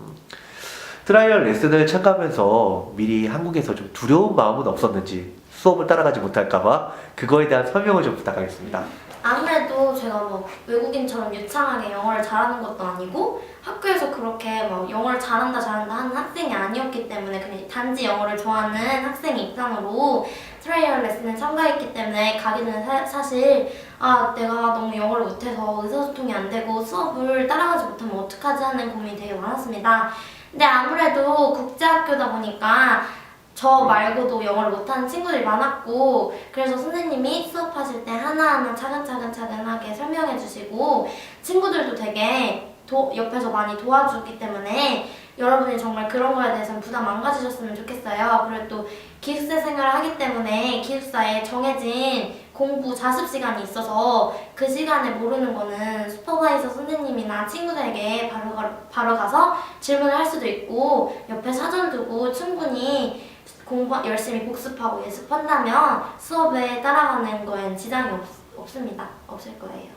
음. 트라이얼 레슨을 참가하면서 미리 한국에서 좀 두려운 마음은 없었는지 수업을 따라가지 못할까봐 그거에 대한 설명을 좀 부탁하겠습니다. 아무래도 제가 뭐 외국인처럼 유창하게 영어를 잘하는 것도 아니고 학교에서 그렇게 막 영어를 잘한다 잘한다 하는 학생이 아니었기 때문에 그냥 단지 영어를 좋아하는 학생의 입장으로 트라이얼 레슨에 참가했기 때문에 된 사, 사실 아 내가 너무 영어를 못해서 의사소통이 안 되고 수업을 따라가지 못하면 어떡하지 하는 고민이 되게 많았습니다. 근데 아무래도 국제학교다 보니까 저 말고도 영어를 못하는 친구들이 많았고 그래서 선생님이 수업하실 때 하나하나 차근차근 차근하게 설명해 주시고 친구들도 되게 도, 옆에서 많이 도와주기 때문에 여러분이 정말 그런 거에 대해서는 부담 안 가지셨으면 좋겠어요. 그리고 또 기숙사 생활을 하기 때문에 기숙사에 정해진 공부 자습 시간이 있어서 그 시간에 모르는 거는 슈퍼바이저 선생님이나 친구들에게 바로, 가- 바로 가서 질문을 할 수도 있고 옆에 사전 두고 충분히 공부 열심히 복습하고 예습한다면 수업에 따라가는 거엔 지장이 없, 없습니다. 없을 거예요.